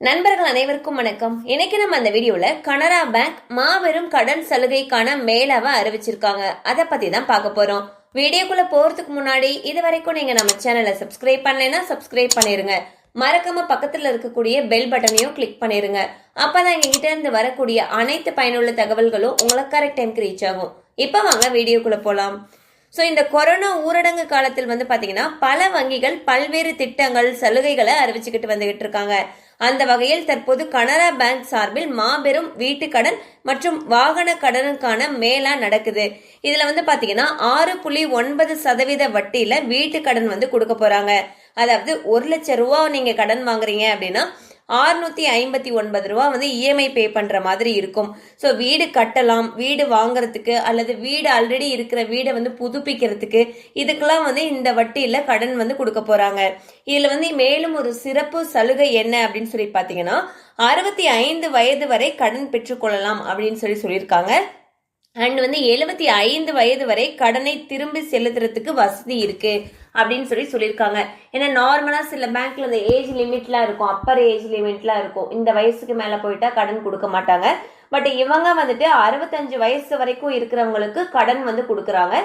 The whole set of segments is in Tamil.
நண்பர்கள் அனைவருக்கும் வணக்கம். இன்னைக்கு நம்ம அந்த வீடியோல கனரா பேங்க் மாபெரும் கடன் சலுகைக்கான மேலாவை அறிவிச்சிருக்காங்க. அதை பத்தி தான் பார்க்க போறோம். வீடியோக்குள்ள போறதுக்கு முன்னாடி இது வரைக்கும் நீங்க நம்ம சேனலை சப்ஸ்கிரைப் பண்ணலைன்னா சப்ஸ்கிரைப் பண்ணிருங்க. மறக்காம பக்கத்துல இருக்கக்கூடிய பெல் பட்டனையும் கிளிக் பண்ணிருங்க. அப்பதான் எங்ககிட்ட இருந்து வரக்கூடிய அனைத்து பயனுள்ள தகவல்களும் உங்களுக்கு கரெக்ட் டைம்க்கு ரீச் ஆகும். இப்போ வாங்க வீடியோக்குள்ள போலாம். ஸோ இந்த கொரோனா ஊரடங்கு காலத்தில் வந்து பார்த்தீங்கன்னா பல வங்கிகள் பல்வேறு திட்டங்கள் சலுகைகளை அறிவிச்சுக்கிட்டு வந்துகிட்டு இருக்காங்க. அந்த வகையில் தற்போது கனரா பேங்க் சார்பில் மாபெரும் வீட்டு கடன் மற்றும் வாகன கடனுக்கான மேலா நடக்குது. இதுல வந்து பாத்தீங்கன்னா ஆறு புள்ளி ஒன்பது சதவீத வட்டியில வீட்டு கடன் வந்து கொடுக்க போறாங்க. அதாவது ஒரு லட்சம் ரூபா நீங்க கடன் வாங்குறீங்க அப்படின்னா ஆறுநூத்தி ஐம்பத்தி ஒன்பது ரூபா வந்து இஎம்ஐ பே பண்ற மாதிரி இருக்கும். ஸோ வீடு கட்டலாம் வீடு வாங்குறதுக்கு அல்லது வீடு ஆல்ரெடி இருக்கிற வீடை வந்து புதுப்பிக்கிறதுக்கு இதுக்கெல்லாம் வந்து இந்த வட்டியில கடன் வந்து கொடுக்க போறாங்க. இதுல வந்து மேலும் ஒரு சிறப்பு சலுகை என்ன அப்படின்னு சொல்லி பாத்தீங்கன்னா அறுபத்தி ஐந்து வயது வரை கடன் பெற்றுக்கொள்ளலாம் அப்படின்னு சொல்லி சொல்லியிருக்காங்க. அண்ட் வந்து எழுபத்தி ஐந்து வயது வரை கடனை திரும்பி செலுத்துறதுக்கு வசதி இருக்கு அப்படின்னு சொல்லி சொல்லியிருக்காங்க. ஏன்னா நார்மலா சில பேங்க்ல இந்த ஏஜ் லிமிட்லாம் இருக்கும். அப்பர் ஏஜ் லிமிட்லாம் இருக்கும். இந்த வயசுக்கு மேல போயிட்டா கடன் கொடுக்க மாட்டாங்க. பட் இவங்க வந்துட்டு அறுபத்தஞ்சு வயசு வரைக்கும் இருக்கிறவங்களுக்கு கடன் வந்து கொடுக்குறாங்க.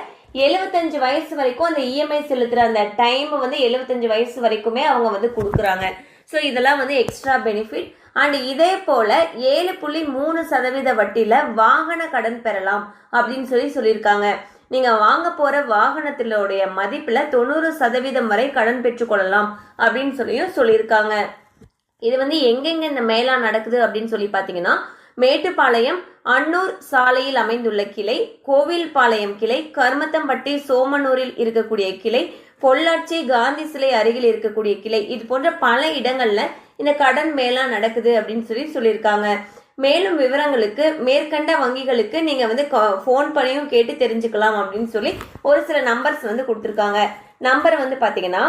எழுபத்தஞ்சு வயசு வரைக்கும் அந்த இஎம்ஐ செலுத்துற அந்த டைம் வந்து எழுபத்தஞ்சு வயசு வரைக்குமே அவங்க வந்து கொடுக்குறாங்க. ஸோ இதெல்லாம் வந்து எக்ஸ்ட்ரா பெனிஃபிட் அண்ட் இதே போல ஏழு புள்ளி மூணு சதவீத வட்டியில வாகன கடன் பெறலாம் அப்படின்னு சொல்லி சொல்லியிருக்காங்க. நீங்க வாங்க போற வாகனத்தினுடைய மதிப்புல தொண்ணூறு சதவீதம் வரை கடன் பெற்றுக்கொள்ளலாம் அப்படின்னு சொல்லியும் சொல்லியிருக்காங்க. இது வந்து எங்கெங்க இந்த மேலா நடக்குது அப்படின்னு சொல்லி பாத்தீங்கன்னா மேட்டுப்பாளையம் அன்னூர் சாலையில் அமைந்துள்ள கிளை கோவில்பாளையம் கிளை கருமத்தம்பட்டி சோமனூரில் இருக்கக்கூடிய கிளை பொள்ளாச்சி காந்தி சிலை அருகில் இருக்கக்கூடிய கிளை இது போன்ற பல இடங்கள்ல இந்த கடன் மேலா நடக்குது அப்படின்னு சொல்லி சொல்லியிருக்காங்க. மேலும் விவரங்களுக்கு மேற்கண்ட வங்கிகளுக்கு நீங்க வந்து ஃபோன் பண்ணியும் கேட்டு தெரிஞ்சுக்கலாம் அப்படின்னு சொல்லி ஒரு சில நம்பர்ஸ் வந்து கொடுத்துருக்காங்க. நம்பர் வந்து பாத்தீங்கன்னா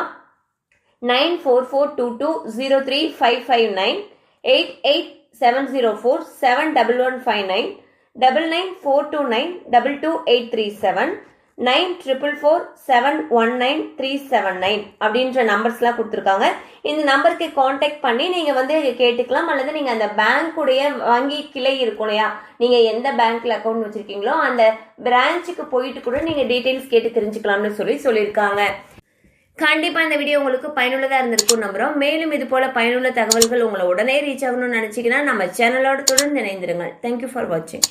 nine four four two two zero three five five nine eight eight seven zero four seven double one five nine double nine four two nine double two eight three seven nine triple four seven one nine three seven nine அப்படின்ற நம்பர்ஸ்லாம் கொடுத்துருக்காங்க. இந்த நம்பருக்கு காண்டாக்ட் பண்ணி நீங்கள் வந்து கேட்டுக்கலாம். அல்லது நீங்கள் அந்த பேங்க்குடைய வங்கி கிளை இருக்கும் இல்லையா? நீங்கள் எந்த பேங்க்கில் அக்கௌண்ட் வச்சுருக்கீங்களோ அந்த பிரான்ச்சுக்கு போயிட்டு கூட நீங்கள் டீட்டெயில்ஸ் கேட்டு தெரிஞ்சுக்கலாம்னு சொல்லி சொல்லியிருக்காங்க. கண்டிப்பாக இந்த வீடியோ உங்களுக்கு பயனுள்ளதாக இருந்திருக்கும் நம்புகிறோம் மேலும் இது போல பயனுள்ள தகவல்கள் உங்களை உடனே ரீச் ஆகணும்னு நினைச்சீங்கன்னா நம்ம சேனலோட தொடர்ந்து இணைந்திருங்கள். தேங்க்யூ ஃபார் வாட்சிங்